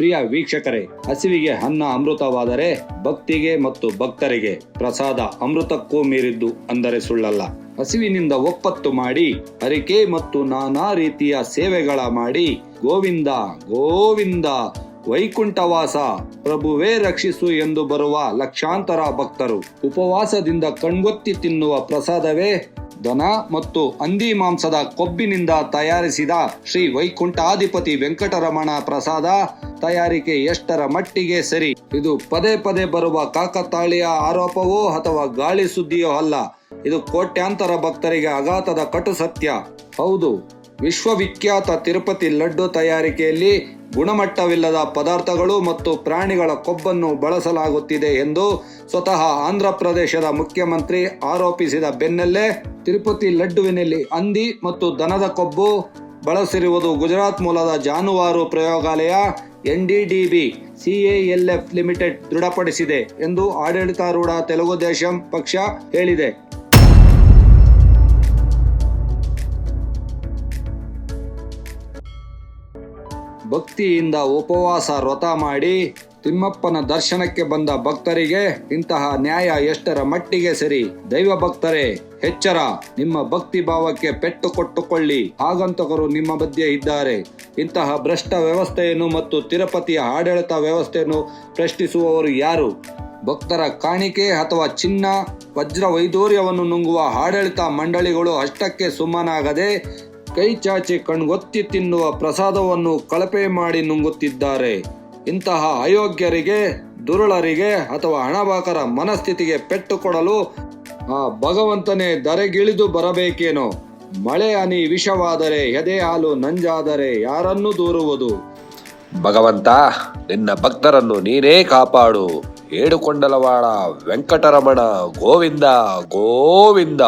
ಪ್ರಿಯ ವೀಕ್ಷಕರೇ, ಹಸಿವಿಗೆ ಅನ್ನ ಅಮೃತವಾದರೆ ಭಕ್ತಿಗೆ ಮತ್ತು ಭಕ್ತರಿಗೆ ಪ್ರಸಾದ ಅಮೃತಕ್ಕೂ ಮೀರಿದ್ದು ಅಂದರೆ ಸುಳ್ಳಲ್ಲ. ಹಸಿವಿನಿಂದ ಒಪ್ಪತ್ತು ಮಾಡಿ, ಅರಿಕೆ ಮತ್ತು ನಾನಾ ರೀತಿಯ ಸೇವೆಗಳ ಮಾಡಿ, ಗೋವಿಂದ ಗೋವಿಂದ, ವೈಕುಂಠವಾಸ, ಪ್ರಭುವೇ ರಕ್ಷಿಸು ಎಂದು ಬರುವ ಲಕ್ಷಾಂತರ ಭಕ್ತರು ಉಪವಾಸದಿಂದ ಕಣ್ಗೊತ್ತಿ ತಿನ್ನುವ ಪ್ರಸಾದವೇ ದನ ಮತ್ತು ಹಂದಿ ಮಾಂಸದ ಕೊಬ್ಬಿನಿಂದ ತಯಾರಿಸಿದ ಶ್ರೀ ವೈಕುಂಠಾಧಿಪತಿ ವೆಂಕಟರಮಣ ಪ್ರಸಾದ ತಯಾರಿಕೆ ಎಷ್ಟರ ಮಟ್ಟಿಗೆ ಸರಿ? ಇದು ಪದೇ ಪದೇ ಬರುವ ಕಾಕತಾಳೀಯ ಆರೋಪವೋ ಅಥವಾ ಗಾಳಿ ಸುದ್ದಿಯೋ ಅಲ್ಲ. ಇದು ಕೋಟ್ಯಾಂತರ ಭಕ್ತರಿಗೆ ಅಗಾತದ ಕಟು ಸತ್ಯ. ಹೌದು, ವಿಶ್ವವಿಖ್ಯಾತ ತಿರುಪತಿ ಲಡ್ಡು ತಯಾರಿಕೆಯಲ್ಲಿ ಗುಣಮಟ್ಟವಿಲ್ಲದ ಪದಾರ್ಥಗಳು ಮತ್ತು ಪ್ರಾಣಿಗಳ ಕೊಬ್ಬನ್ನು ಬಳಸಲಾಗುತ್ತಿದೆ ಎಂದು ಸ್ವತಃ ಆಂಧ್ರ ಪ್ರದೇಶದ ಮುಖ್ಯಮಂತ್ರಿ ಆರೋಪಿಸಿದ ಬೆನ್ನಲ್ಲೇ ತಿರುಪತಿ ಲಡ್ಡುವಿನಲ್ಲಿ ಹಂದಿ ಮತ್ತು ದನದ ಕೊಬ್ಬು ಬಳಸಿರುವುದು ಗುಜರಾತ್ ಮೂಲದ ಜಾನುವಾರು ಪ್ರಯೋಗಾಲಯ ಎನ್ಡಿಡಿಬಿ ಸಿಎಎಲ್ಎಫ್ ಲಿಮಿಟೆಡ್ ದೃಢಪಡಿಸಿದೆ ಎಂದು ಆಡಳಿತಾರೂಢ ತೆಲುಗು ದೇಶಂ ಪಕ್ಷ ಹೇಳಿದೆ. ಭಕ್ತಿಯಿಂದ ಉಪವಾಸ ವ್ರತ ಮಾಡಿ ತಿಮ್ಮಪ್ಪನ ದರ್ಶನಕ್ಕೆ ಬಂದ ಭಕ್ತರಿಗೆ ಇಂತಹ ನ್ಯಾಯ ಎಷ್ಟರ ಮಟ್ಟಿಗೆ ಸರಿ? ದೈವ ಭಕ್ತರೇ ಹೆಚ್ಚರ ನಿಮ್ಮ ಭಕ್ತಿ ಭಾವಕ್ಕೆ ಪೆಟ್ಟು ಕೊಟ್ಟುಕೊಳ್ಳಿ. ಆಗಂತಕರು ನಿಮ್ಮ ಮಧ್ಯೆ ಇದ್ದಾರೆ. ಇಂತಹ ಭ್ರಷ್ಟ ವ್ಯವಸ್ಥೆಯನ್ನು ಮತ್ತು ತಿರುಪತಿಯ ಆಡಳಿತ ವ್ಯವಸ್ಥೆಯನ್ನು ಪ್ರಶ್ನಿಸುವವರು ಯಾರು? ಭಕ್ತರ ಕಾಣಿಕೆ ಅಥವಾ ಚಿನ್ನ ವಜ್ರ ವೈದೂರ್ಯವನ್ನು ನುಂಗುವ ಆಡಳಿತ ಮಂಡಳಿಗಳು ಅಷ್ಟಕ್ಕೆ ಸುಮ್ಮನಾಗದೆ ಕೈ ಚಾಚಿ ಕಣ್ಗೊತ್ತಿ ತಿನ್ನುವ ಪ್ರಸಾದವನ್ನು ಕಳಪೆ ಮಾಡಿ ನುಂಗುತ್ತಿದ್ದಾರೆ. ಇಂತಹ ಅಯೋಗ್ಯರಿಗೆ, ದುರುಳರಿಗೆ ಅಥವಾ ಹಣಬಾಕರ ಮನಸ್ಥಿತಿಗೆ ಪೆಟ್ಟು ಕೊಡಲು ಆ ಭಗವಂತನೇ ದರೆಗಿಳಿದು ಬರಬೇಕೇನೋ? ಮಳೆ ಹನಿ ವಿಷವಾದರೆ, ಎದೆ ಹಾಲು ನಂಜಾದರೆ ಯಾರನ್ನು ದೂರುವುದು? ಭಗವಂತ, ನಿನ್ನ ಭಕ್ತರನ್ನು ನೀನೇ ಕಾಪಾಡು. ಏಡುಕೊಂಡಲವಾಡ ವೆಂಕಟರಮಣ ಗೋವಿಂದ ಗೋವಿಂದ.